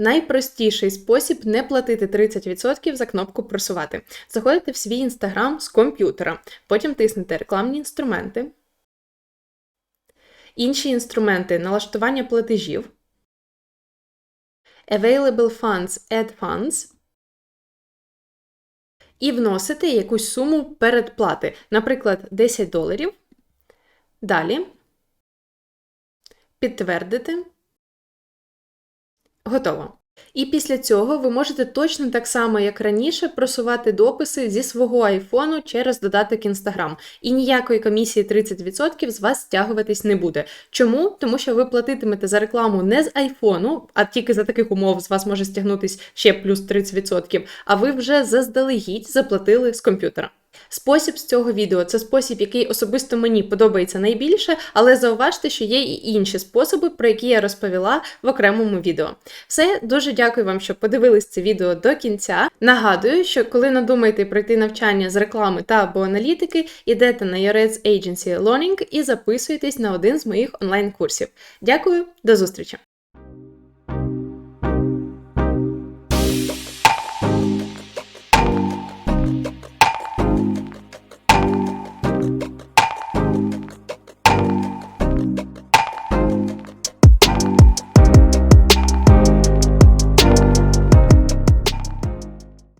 найпростіший спосіб не платити 30% за кнопку просувати. Заходите в свій інстаграм з комп'ютера, потім тиснете рекламні інструменти, інші інструменти налаштування платежів, Available Funds Add Funds і вносите якусь суму передплати, наприклад, 10 доларів. Далі підтвердити. Готово. І після цього ви можете точно так само, як раніше, просувати дописи зі свого айфону через додаток Instagram. І ніякої комісії 30% з вас стягуватись не буде. Чому? Тому що ви платитимете за рекламу не з айфону, а тільки за таких умов з вас може стягнутись ще плюс 30%, а ви вже заздалегідь заплатили з комп'ютера. Спосіб з цього відео це спосіб, який особисто мені подобається найбільше, але зауважте, що є і інші способи, про які я розповіла в окремому відео. Все, дуже дякую вам, що подивились це відео до кінця. Нагадую, що коли надумаєте пройти навчання з реклами та або аналітики, ідете на Yorets Agency Learning і записуєтесь на один з моїх онлайн-курсів. Дякую, до зустрічі!